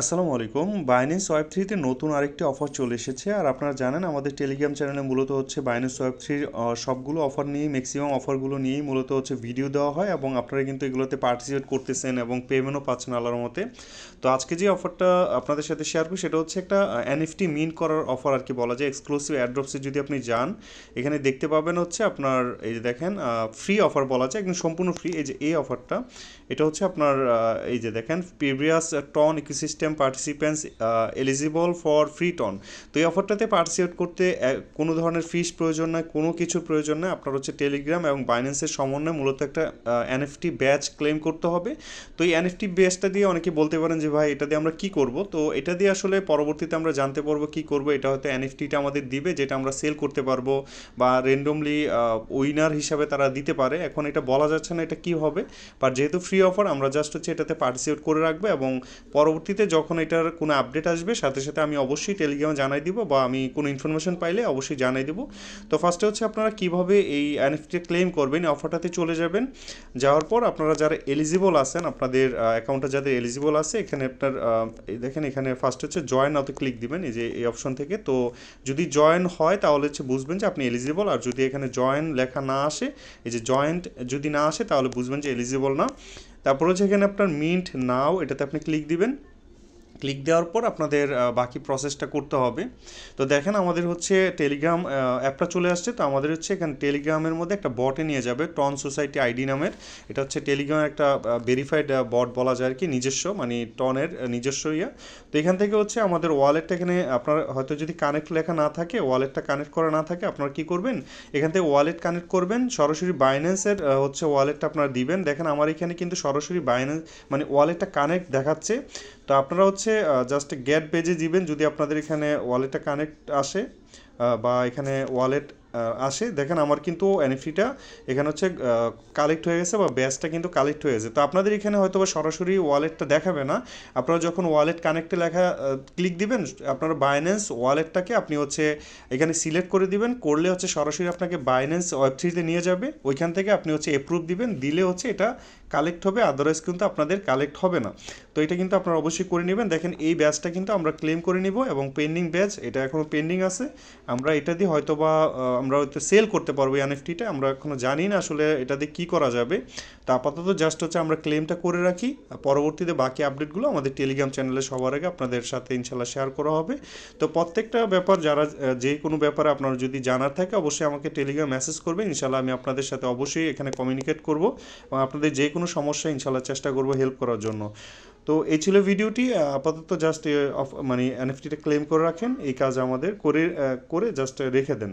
আসসালামু আলাইকুম। Binance web থ্রিতে নতুন আরেকটি অফার চলে এসেছে। আর আপনারা জানেন, আমাদের টেলিগ্রাম চ্যানেলে মূলত হচ্ছে বাইন্যান্স ওয়েব থ্রির সবগুলো অফার নিয়েই ম্যাক্সিমাম অফারগুলো নিয়েই মূলত হচ্ছে ভিডিও দেওয়া হয় এবং আপনারা কিন্তু এগুলোতে পার্টিসিপেট করতেছেন এবং পেমেন্টও পাচ্ছেন আল্লাহর মতে তো আজকে যে অফারটা আপনাদের সাথে শেয়ার করি, সেটা হচ্ছে একটা এনএফটি মিন করার অফার আর কি বলা যায়। এক্সক্লুসিভ অ্যাড্রপসে যদি আপনি যান, এখানে দেখতে পাবেন হচ্ছে আপনার, এই যে দেখেন ফ্রি অফার বলা যায়, একদম সম্পূর্ণ ফ্রি এই যে, এই অফারটা এটা হচ্ছে আপনার এই যে দেখেন previous TON ecosystem participants eligible for free TON তো এই অফারটাতে পার্টিসিপেট করতে কোনো ধরনের ফিস প্রয়োজন নয়, কোনো কিছুর প্রয়োজন নয়। আপনার হচ্ছে টেলিগ্রাম এবং বাইন্যান্সের সমন্বয়ে মূলত একটা এনএফটি ব্যাচ ক্লেম করতে হবে। তো এই এনএফটি ব্যাচটা দিয়ে অনেকে বলতে পারেন যে, ভাই, এটা দিয়ে আমরা কি করব? তো এটা দিয়ে আসলে পরবর্তীতে আমরা জানতে পারব কি করব। এটা হয়তো এনএফটিটা আমাদের দিবে, যেটা আমরা সেল করতে পারব বা র্যান্ডমলি উইনার হিসাবে তারা দিতে পারে। এখন এটা বলা যাচ্ছে না এটা কি হবে বাট যেহেতু ফ্রি অফার আমরা জাস্ট হচ্ছে এটাতে পার্টিসিপেট করে রাখব এবং পরবর্তীতে যখন এটার কোনো আপডেট আসবে, সাথে সাথে আমি অবশ্যই টেলিগ্রামে জানাই দিব বা আমি কোনো ইনফরমেশন পাইলে অবশ্যই জানাই দিব। তো ফার্স্টে হচ্ছে আপনারা কীভাবে এই এনএফটি ক্লেম করবেন অফারটাতে চলে যাবেন। যাওয়ার পর আপনারা যারা এলিজিবল আছেন, আপনাদের অ্যাকাউন্টে যাদের এলিজিবল আছে, এখানে আপনার দেখেন এখানে ফার্স্ট হচ্ছে জয়েন অত ক্লিক দিবেন, এই যে এই অপশন থেকে। তো যদি জয়েন হয়, তাহলে হচ্ছে বুঝবেন যে আপনি এলিজিবল আর যদি এখানে জয়েন লেখা না আসে, এই যে জয়েন্ট যদি না আসে, তাহলে বুঝবেন যে এলিজিবল না। তারপর হচ্ছে এখানে আপনার মিন্ট নাও এটাতে আপনি ক্লিক দিবেন। ক্লিক দেওয়ার পর আপনাদের বাকি প্রসেসটা করতে হবে। তো দেখেন আমাদের হচ্ছে টেলিগ্রাম অ্যাপটা চলে আসছে। তো আমাদের হচ্ছে এখানে টেলিগ্রামের মধ্যে একটা বটে নিয়ে যাবে টন সোসাইটি আইডি নামের। এটা হচ্ছে টেলিগ্রামের একটা ভেরিফাইড বট বলা যায় আর কি, নিজস্ব মানে টনের নিজস্ব ইয়া। তো এখান থেকে হচ্ছে আমাদের ওয়ালেটটা এখানে আপনার হয়তো যদি কানেক্ট লেখা না থাকে ওয়ালেটটা কানেক্ট করা না থাকে, আপনারা কি করবেন? এখান থেকে ওয়ালেট কানেক্ট করবেন, সরাসরি বাইন্যান্সের হচ্ছে ওয়ালেটটা আপনারা দিবেন। দেখেন আমার এখানে কিন্তু সরাসরি বাইন্যান্স মানে ওয়ালেটটা কানেক্ট দেখাচ্ছে। তো আপনারা হচ্ছে জাস্ট গেট পেজে দিবেন যদি আপনাদের এখানে ওয়ালেটটা কানেক্ট আসে। বা এখানে ওয়ালেট আসে। দেখেন আমার কিন্তু এনএফটিটা এখানে হচ্ছে কালেক্ট হয়ে গেছে বা ব্যাচটা কিন্তু কালেক্ট হয়ে গেছে। তো আপনাদের এখানে হয়তো বা সরাসরি ওয়ালেটটা দেখাবে না। আপনারা যখন ওয়ালেট কানেক্টে লেখা ক্লিক দিবেন, আপনারা বাইন্যান্স ওয়ালেটটাকে আপনি হচ্ছে এখানে সিলেক্ট করে দিবেন। করলে হচ্ছে সরাসরি আপনাকে বাইন্যান্স ওয়েব থ্রিতে নিয়ে যাবে। ওইখান থেকে আপনি হচ্ছে অ্যাপ্রুভ দিবেন। দিলে হচ্ছে এটা কালেক্ট হবে। আদারওয়াইজ কিন্তু আপনাদের কালেক্ট হবে না। তো এটা কিন্তু আপনারা অবশ্যই করে নেবেন। দেখেন এই ব্যাচটা কিন্তু আমরা ক্লেম করে নিব এবং পেন্ডিং ব্যাচ এটা এখনও পেন্ডিং আছে। আমরা এটা দিয়ে হয়তো বা আমরা হয়তো সেল করতে পারব এনএফটিটা আমরা এখনও জানি না আসলে এটা দিয়ে কী করা যাবে। তো আপাতত জাস্ট হচ্ছে আমরা ক্লেমটা করে রাখি। পরবর্তীতে বাকি আপডেটগুলো আমাদের টেলিগ্রাম চ্যানেলে সবার আগে আপনাদের সাথে ইনশাল্লাহ শেয়ার করা হবে। তো প্রত্যেকটা ব্যাপার যারা যে কোনো ব্যাপারে আপনার যদি জানার থাকে অবশ্যই আমাকে টেলিগ্রাম মেসেজ করবে। ইনশাল্লাহ আমি আপনাদের সাথে অবশ্যই এখানে কমিউনিকেট করব। এবং আপনাদের যে কোনো সমস্যা ইনশাল্লাহ চেষ্টা করব হেল্প করার জন্য। তো এই ছিল ভিডিওটি। আপাতত জাস্ট মানে এনএফটিটা ক্লেম করে রাখেন। এই কাজ আমাদের করে করে জাস্ট রেখে দেন।